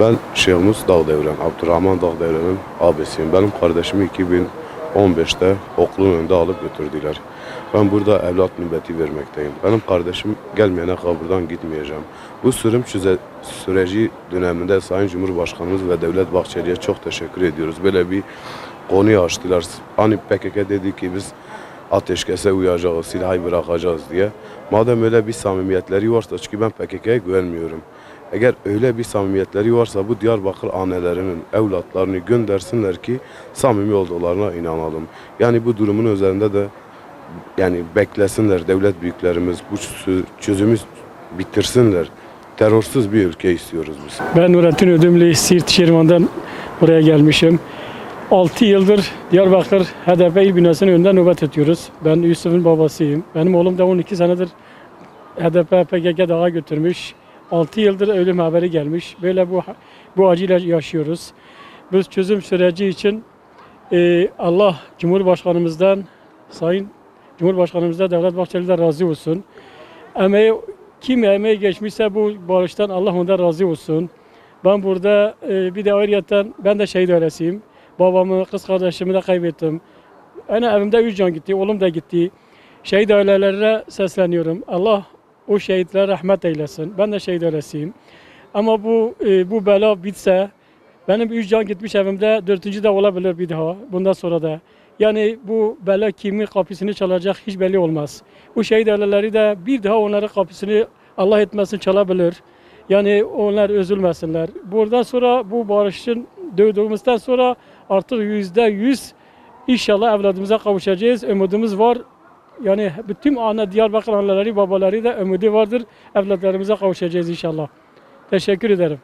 Ben Şeyhmus Dağdevren, Abdurrahman Dağdevren'in abisiyim. Benim kardeşimi 2015'te okulun önünde alıp götürdüler. Ben burada evlat nöbeti vermekteyim. Benim kardeşim gelmeyene kadar buradan gitmeyeceğim. Bu sürüm süreci döneminde Sayın Cumhurbaşkanımız ve Devlet Bahçeli'ye çok teşekkür ediyoruz. Böyle bir konuyu açtılar. Hani PKK dedi ki biz ateşkese uyacağız, silahı bırakacağız diye. Madem öyle bir samimiyetleri varsa çünkü ben PKK'ya güvenmiyorum. Eğer öyle bir samimiyetleri varsa bu Diyarbakır annelerinin evlatlarını göndersinler ki samimi olduklarına inanalım. Yani bu durumun üzerinde de yani beklesinler devlet büyüklerimiz bu çö- çözümü bitirsinler. Terörsüz bir ülke istiyoruz biz. Ben Nurettin Ödümlü Siirt Şirvan'dan buraya gelmişim. 6 yıldır Diyarbakır HDP il binasının önünde nöbet ediyoruz. Ben Yusuf'un babasıyım. Benim oğlum da 12 senedir HDP PKK dağa götürmüş. 6 yıldır ölüm haberi gelmiş. Böyle bu bu acıyla yaşıyoruz. Bu çözüm süreci için e, Allah Cumhurbaşkanımızdan, Sayın Cumhurbaşkanımızdan Devlet Bahçeli'den razı olsun. Emeği, kim emeği geçmişse bu barıştan Allah ondan razı olsun. Ben burada e, bir de ayrıyeten ben de şehit ailesiyim. Babamı, kız kardeşimi de kaybettim. Yani evimde üç can gitti, oğlum da gitti. Şehit ailelerine sesleniyorum. Allah o şehitlere rahmet eylesin. Ben de şehit ailesiyim. Ama bu e, bu bela bitse benim üç can gitmiş evimde dördüncü de olabilir bir daha bundan sonra da. Yani bu bela kimin kapısını çalacak hiç belli olmaz. Bu şehit aileleri de bir daha onların kapısını Allah etmesin çalabilir. Yani onlar üzülmesinler. Buradan sonra bu barışın dövdüğümüzden sonra artık yüzde yüz inşallah evladımıza kavuşacağız. Umudumuz var. Yani bütün ana Diyarbakır anneleri babaları da umudu vardır. Evlatlarımıza kavuşacağız inşallah. Teşekkür ederim.